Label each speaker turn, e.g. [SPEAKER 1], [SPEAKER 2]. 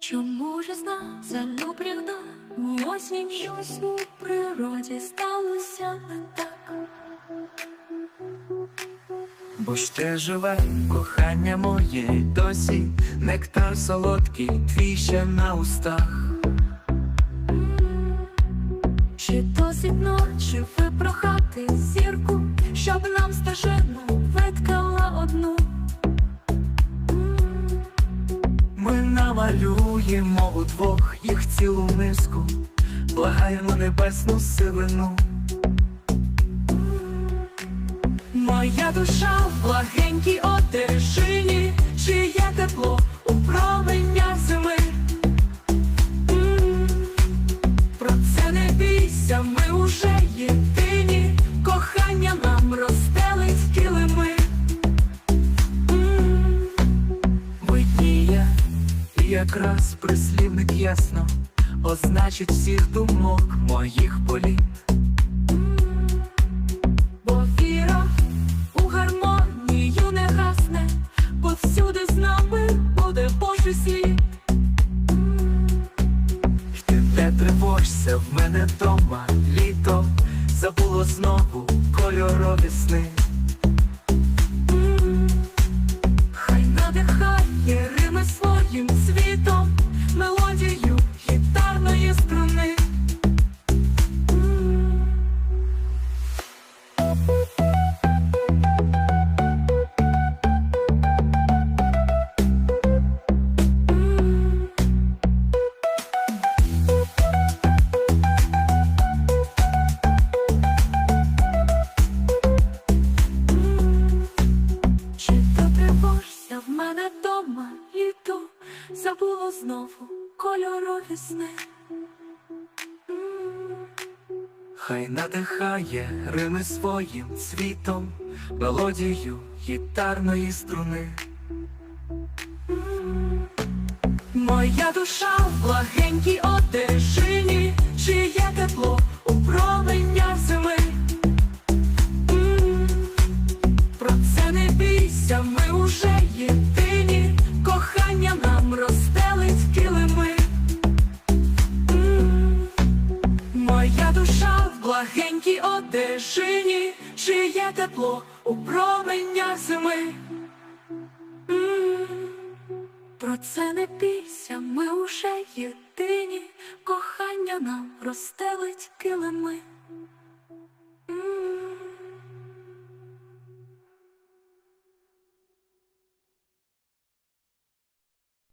[SPEAKER 1] Чому ж зна залюблена осінь щось у природі сталося не так?
[SPEAKER 2] Бо ж живе кохання моє досі, нектар солодкий, твій ще на устах.
[SPEAKER 1] Чи досить ночі випрохати
[SPEAKER 2] намалюємо удвох їх цілу низку, благаємо небесну силину.
[SPEAKER 1] Моя душа в благенькій одежині, чиє тепло
[SPEAKER 2] якраз прислівник ясно означить всіх думок моїх політ.
[SPEAKER 1] Бо віра у гармонію не гасне, бо всюди з нами буде Божий слід.
[SPEAKER 2] Ти не тривожся в мене дома літо забуло знову кольорові сни.
[SPEAKER 1] Забуло знову кольорові сни.
[SPEAKER 2] Хай надихає Рими своїм цвітом, мелодію гітарної струни.
[SPEAKER 1] Моя душа в благенькій одежині, чиє тепло одежині, чиє тепло у променях зими. Про це не бійся, ми уже єдині, кохання нам розстелить килими.